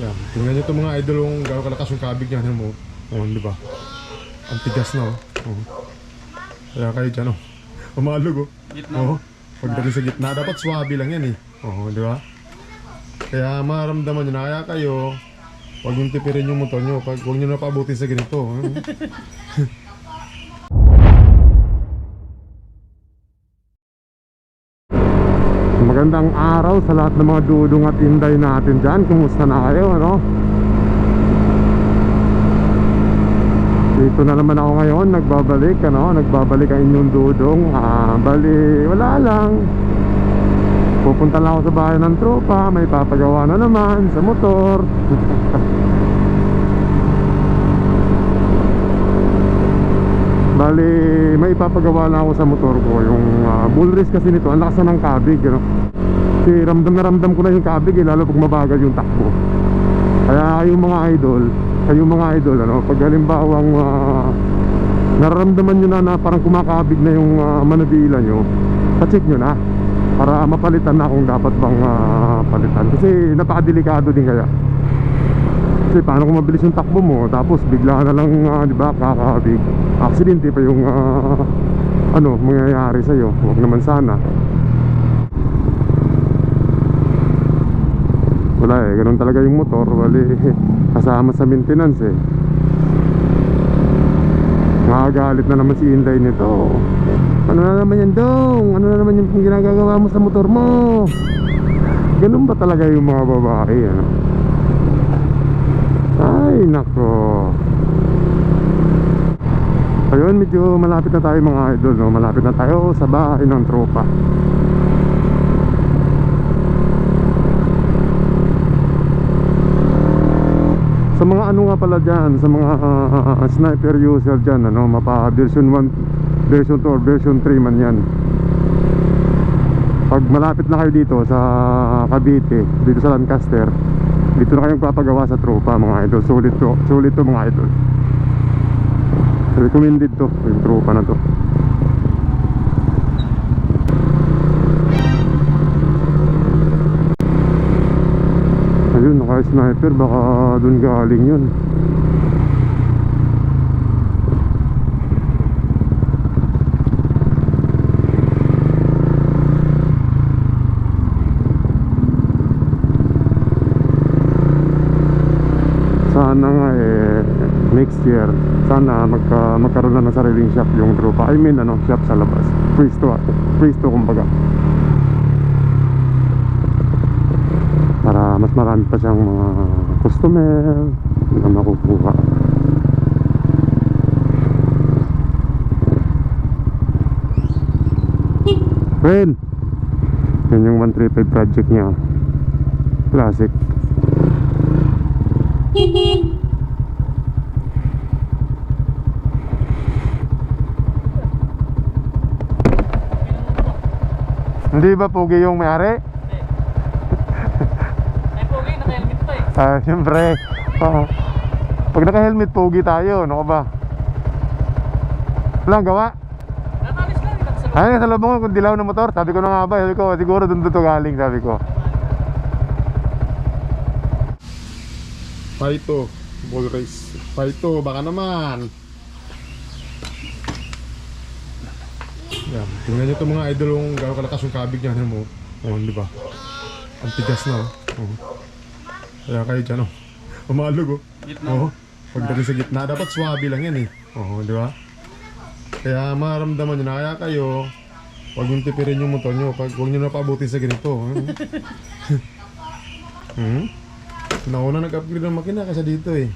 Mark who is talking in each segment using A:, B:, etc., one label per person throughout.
A: Yan. Tingnan nyo itong mga idol kung gano'ng kalakas yung kabig niya. Ano mo? Oh, di ba? Ang tigas na oh. oh. Kaya kayo dyan oh. Umalog oh.
B: Gitna.
A: Oo. Pagdating sa gitna, dapat swabe lang yan eh. Oo, di ba? Kaya maramdaman nyo na kaya kayo, huwag nyo tipirin yung motor nyo. Pag huwag nyo na paabutin sa ganito. Magandang araw sa lahat ng mga dudong at inday natin dyan. Kumusta na kayo, ano? Dito na naman ako ngayon, nagbabalik, ano? Nagbabalik ang inyong dudong. Ah, bali, wala lang. Pupunta lang ako sa bahay ng tropa, may papagawa na naman sa motor. may ipapagawa lang ako sa motor ko Yung uh, bull race kasi nito, ang lakas na ng kabig ano? Kasi ramdam na ramdam ko na yung kabig eh, Lalo pag mabagal yung takbo. Kaya yung mga idol Kayong mga idol, ano, pag halimbawang uh, Nararamdaman nyo na na parang kumakabig na yung uh, manabila nyo Pa-check nyo na Para mapalitan na kung dapat bang uh, palitan. Kasi napakadelikado din kaya kasi paano kung mabilis yung takbo mo tapos bigla na lang ah, di ba kakabig aksidente pa yung ah, ano mangyayari sa iyo huwag naman sana wala eh ganun talaga yung motor wali kasama sa maintenance eh Nakagalit na naman si Inday nito Ano na naman yan dong? Ano na naman yung ginagagawa mo sa motor mo? Ganun ba talaga yung mga babae ano? Ay, nako. Ayun, medyo malapit na tayo mga idol, no? Malapit na tayo sa bahay ng tropa. Sa mga ano nga pala dyan, sa mga ah, sniper user dyan, ano, mapa version 1, version 2 or version 3 man yan. Pag malapit na kayo dito sa Cavite, dito sa Lancaster, dito na kayong papagawa sa tropa mga idol. Sulit to. Sulit to mga idol. Recommended to yung tropa na to. Ayun naka sniper baka dun galing yun sana nga eh next year sana magka, magkaroon na ng sariling shop yung tropa I mean ano shop sa labas. Pwesto pwesto kumbaga. Para mas marami pa siyang mga customer na makukuha. Ren! Yun yung 135 project niya. Classic Hindi ba pogi yung may-ari?
B: Ay, pogi, naka-helmet pa eh.
A: Ah, siyempre. Oo. Pag naka-helmet, pogi tayo. Ano ka ba? Walang gawa.
B: Natalis lang.
A: Ay, sa labong kung dilaw ng motor. Sabi ko na nga ba, sabi ko, siguro doon to galing, sabi ko. Paito, ball race. Paito, baka naman. Yan, tingnan nyo itong mga idol kung gano'ng kalakas yung kabig niya. Ano mo? Oh, di ba? Ang tigas na oh. oh. Kaya kayo dyan oh. Umalog oh.
B: Gitna.
A: Oo. Pagdating sa gitna, dapat swabe lang yan eh. Oo, di ba? Kaya maramdaman nyo na kaya kayo, huwag nyo tipirin yung motor nyo. Pag huwag nyo na paabutin sa ganito. ano? hmm? Nauna nag-upgrade ng makina kasi dito eh.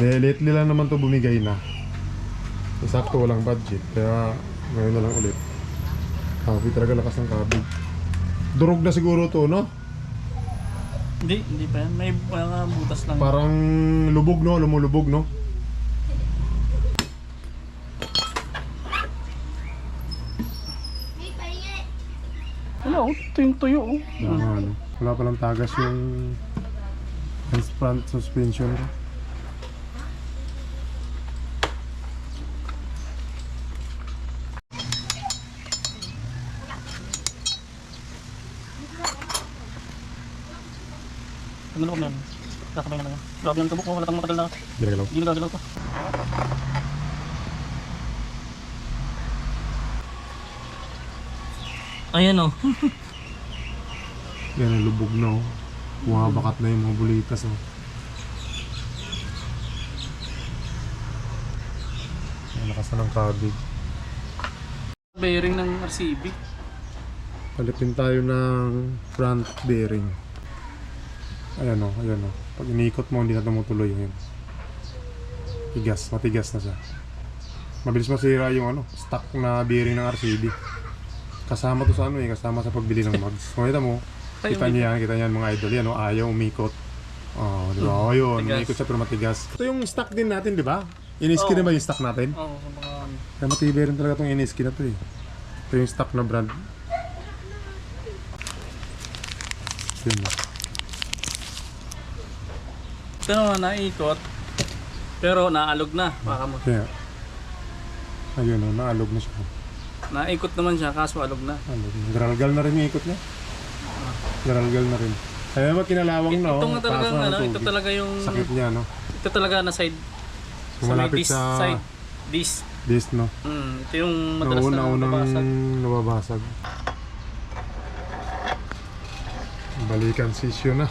A: Lately lang naman to bumigay na. Sakto walang budget. Kaya ngayon na lang ulit. Kabi talaga lakas ng kabi. Durog na siguro to, no?
B: Hindi, hindi pa yan. May mga butas lang.
A: Parang lubog, no? Lumulubog, no?
B: Wala, oh. Ito yung tuyo, oh.
A: Wala, ano, wala palang tagas yung yung front suspension ko.
B: Nilawag na yan. Kakabay na lang yan. Grabe yung kabuk mo, wala kang matagal na.
A: Ginagalaw.
B: Hindi nagagalaw to. Ayan o.
A: Yan ang lubog na oh. Bumabakat na yung mga bulitas oh. Ang lakas na ng kabig.
B: Bearing ng RCB.
A: Palitin tayo ng front bearing. Ayan o, ayan o. Pag iniikot mo, hindi na tumutuloy yun. Tigas, matigas na siya. Mabilis masira yung ano, stock na bearing ng RCB. Kasama to sa ano eh, kasama sa pagbili ng mags. Kung kita mo, kita niyo yan, kita niyo yan mga idol. Yan o, ayaw umikot. Oh, di ba? Oh, yun, umikot siya pero matigas. Ito yung stock din natin, di ba? Iniski
B: Oo.
A: na ba yung stock natin?
B: Oo, sa mga ano.
A: Kaya matibay rin talaga itong iniski na to eh. Ito yung stock na brand. Yun
B: naman naikot. Pero naalog na. Baka mo.
A: Kaya, ayun o, naalog na siya.
B: Naikot naman siya, kaso alog na.
A: Alog na. Garalgal na rin yung ikot niya. Garalgal na rin. Kaya naman kinalawang na,
B: ito
A: oh.
B: nga talaga,
A: ng
B: ano, ito
A: tubig.
B: talaga yung,
A: Sakit niya, no?
B: ito talaga na side, sa may
A: malapit
B: disc
A: sa
B: side. Disc.
A: disc, no?
B: Mm, ito yung madalas na
A: Nauna-unang
B: nababasag.
A: nababasag. Balikan sisyo na.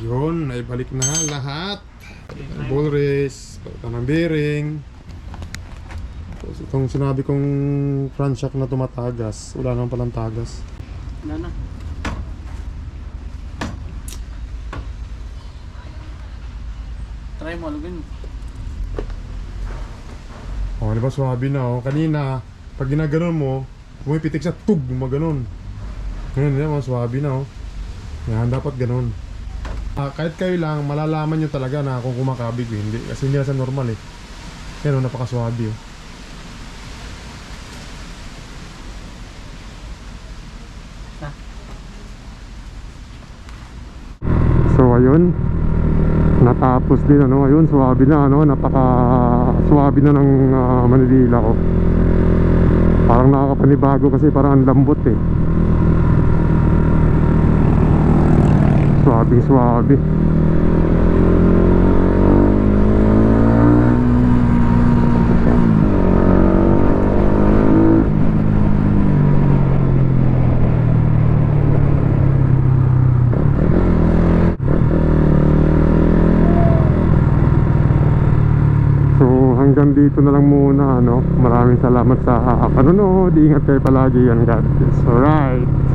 A: Ayun, naibalik na lahat. Ball race, palitan ng bearing. Tapos itong sinabi kong front shock na tumatagas, wala naman palang tagas.
B: Wala na. Try mo alugin.
A: Oh, di ba swabe na oh. Kanina, pag ginaganon mo, pumipitik siya, tug, gumaganon. Ngayon, di ba, swabe na oh. Yan, dapat ganon. Ah, kahit kayo lang, malalaman nyo talaga na kung kumakabig o hindi. Kasi hindi na sa normal eh. Yan oh, napakaswabe oh. So ayun, natapos din ano ayun swabe na ano napaka swabe na ng ah, Manila ko parang nakakapanibago kasi parang ang lambot eh swabing swabe So hanggang dito na lang muna ano. Maraming salamat sa panonood. Ingat kayo palagi yan bless. Alright.